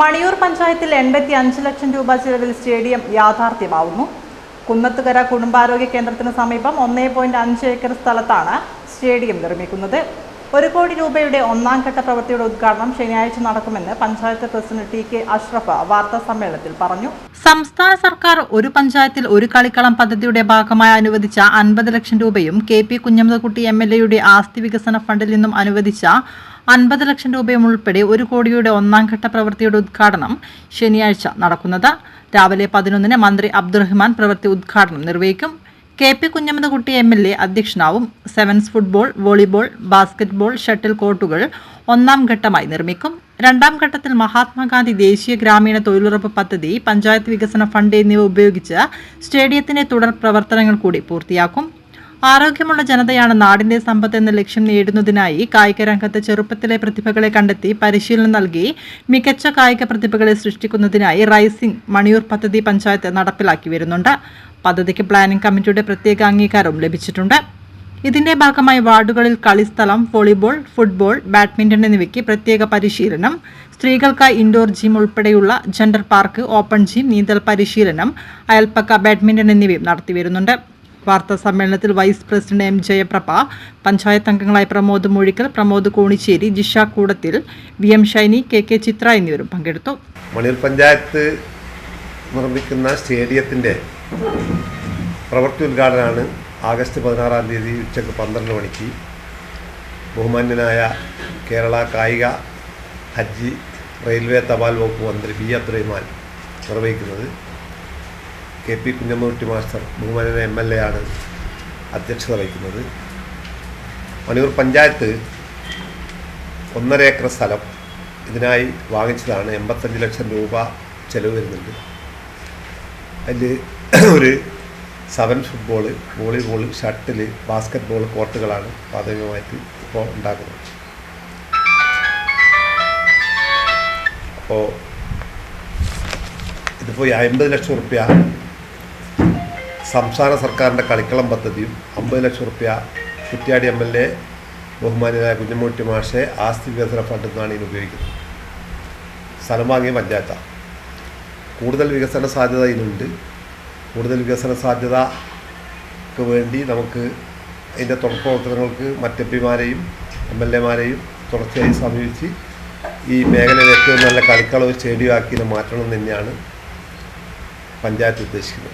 മണിയൂർ പഞ്ചായത്തിൽ എൺപത്തി അഞ്ച് ലക്ഷം രൂപ ചിലവിൽ സ്റ്റേഡിയം യാഥാർത്ഥ്യമാവുന്നു. കുന്നത്തുകര കുടുംബാരോഗ്യ കേന്ദ്രത്തിന് സമീപം ഒന്നേ പോയിന്റ് അഞ്ച് ഏക്കർ സ്ഥലത്താണ് സ്റ്റേഡിയം നിർമ്മിക്കുന്നത്. ഒരു കോടി രൂപയുടെ ഒന്നാം ഘട്ട പ്രവൃത്തിയുടെ ഉദ്ഘാടനം ശനിയാഴ്ച നടക്കുമെന്ന് panchayat president T K Ashraf വാർത്താ സമ്മേളനത്തിൽ പറഞ്ഞു. സംസ്ഥാന സർക്കാർ ഒരു പഞ്ചായത്തിൽ ഒരു കളിക്കളം പദ്ധതിയുടെ ഭാഗമായി അനുവദിച്ച അൻപത് ലക്ഷം രൂപയും K P Kunhammadkutty M L എയുടെ ആസ്തി വികസന ഫണ്ടിൽ നിന്നും അനുവദിച്ച അൻപത് ലക്ഷം രൂപയും ഉൾപ്പെടെ ഒരു കോടിയുടെ ഒന്നാം ഘട്ട പ്രവൃത്തിയുടെ ഉദ്ഘാടനം ശനിയാഴ്ച നടക്കുന്നത്. രാവിലെ പതിനൊന്നിന് മന്ത്രി അബ്ദുറഹ്മാൻ പ്രവൃത്തി ഉദ്ഘാടനം നിർവഹിക്കും. K P Kunhammadkutty M L A അധ്യക്ഷനാവും. Sevens football volleyball basketball shuttle കോർട്ടുകൾ ഒന്നാം ഘട്ടമായി നിർമ്മിക്കും. രണ്ടാം ഘട്ടത്തിൽ മഹാത്മാഗാന്ധി ദേശീയ ഗ്രാമീണ തൊഴിലുറപ്പ് പദ്ധതി പഞ്ചായത്ത് വികസന ഫണ്ട് എന്നിവ ഉപയോഗിച്ച് സ്റ്റേഡിയത്തിന്റെ തുടർ പ്രവർത്തനങ്ങൾ കൂടി പൂർത്തിയാക്കും. ആരോഗ്യമുള്ള ജനതയാണ് നാടിന്റെ സമ്പത്ത് എന്ന ലക്ഷ്യം നേടുന്നതിനായി കായിക രംഗത്ത് ചെറുപ്പത്തിലെ പ്രതിഭകളെ കണ്ടെത്തി പരിശീലനം നൽകി മികച്ച കായിക പ്രതിഭകളെ സൃഷ്ടിക്കുന്നതിനായി റൈസിംഗ് മണിയൂർ പദ്ധതി പഞ്ചായത്ത് നടപ്പിലാക്കി വരുന്നുണ്ട്. പദ്ധതിക്ക് പ്ലാനിംഗ് കമ്മിറ്റിയുടെ പ്രത്യേക അംഗീകാരവും ലഭിച്ചിട്ടുണ്ട്. ഇതിന്റെ ഭാഗമായി വാർഡുകളിൽ കളിസ്ഥലം വോളിബോൾ ഫുട്ബോൾ ബാഡ്മിന്റൺ എന്നിവയ്ക്ക് പ്രത്യേക പരിശീലനം സ്ത്രീകൾക്കായി ഇൻഡോർ ജിം ഉൾപ്പെടെയുള്ള ജെൻഡർ പാർക്ക് ഓപ്പൺ ജിം നീന്തൽ പരിശീലനം അയൽപ്പക്ക ബാഡ്മിന്റൺ എന്നിവയും നടത്തിവരുന്നുണ്ട് വാർത്താ സമ്മേളനത്തിൽ vice president M Jayaprabha panchayat അംഗങ്ങളായ Pramod Mozhikkal Pramod Konicheri Jisha Koodathil V M Shiny K K Chithra എന്നിവരും പങ്കെടുത്തു. മണിയൂർ പഞ്ചായത്ത് നിർമ്മിക്കുന്ന സ്റ്റേഡിയത്തിന്റെ പ്രവൃത്തി ഉദ്ഘാടനമാണ് ആഗസ്റ്റ് പതിനാറാം തീയതി ഉച്ചയ്ക്ക് പന്ത്രണ്ട് മണിക്ക്. ബഹുമാന്യനായ കേരള കായിക ഹജ്ജ് റെയിൽവേ തപാൽ വകുപ്പ് മന്ത്രി ബി അബ്ദുറഹിമാൻ നിർവഹിക്കുന്നത്. കെ പി കുഞ്ഞമ്മൂട്ടി മാസ്റ്റർ ബഹുമാന എം എൽ എ ആണ് അധ്യക്ഷത വഹിക്കുന്നത്. മണിയൂർ പഞ്ചായത്ത് ഒന്നര ഏക്കർ സ്ഥലം ഇതിനായി വാങ്ങിച്ചതാണ് എൺപത്തഞ്ച് ലക്ഷം രൂപ ചെലവ് വരുന്നുണ്ട്. അതിൽ ഒരു seven football volleyball shuttle basketball കോർട്ടുകളാണ് പ്രാഥമികമായിട്ട് ഇപ്പോൾ ഉണ്ടാക്കുന്നത്. അപ്പോൾ ഇതിപ്പോൾ അമ്പത് ലക്ഷം റുപ്യ സംസ്ഥാന സർക്കാരിന്റെ കളിക്കളം പദ്ധതിയും അമ്പത് ലക്ഷം റുപ്യ കുറ്റ്യാടി എം എൽ എ ബഹുമാനിയായ കുഞ്ഞമ്മൂട്ടി മാഷെ ആസ്തി വികസന ഫണ്ടിൽ നിന്നാണ് ഇതിന് ഉപയോഗിക്കുന്നത്. സ്ഥലം വാങ്ങിയ പഞ്ചായത്താണ് കൂടുതൽ വികസന സാധ്യത ഇതിനുണ്ട്. കൂടുതൽ വികസന സാധ്യതക്ക് വേണ്ടി നമുക്ക് അതിന്റെ തുടർ പ്രവർത്തനങ്ങൾക്ക് മറ്റ് എം പിമാരെയും എം എൽ എമാരെയും തുടർച്ചയായി സമീപിച്ച് ഈ മേഖലയിൽ ഏറ്റവും നല്ല കളിക്കളവ് സ്റ്റേഡിയമാക്കി മാറ്റണം തന്നെയാണ് പഞ്ചായത്ത് ഉദ്ദേശിക്കുന്നത്.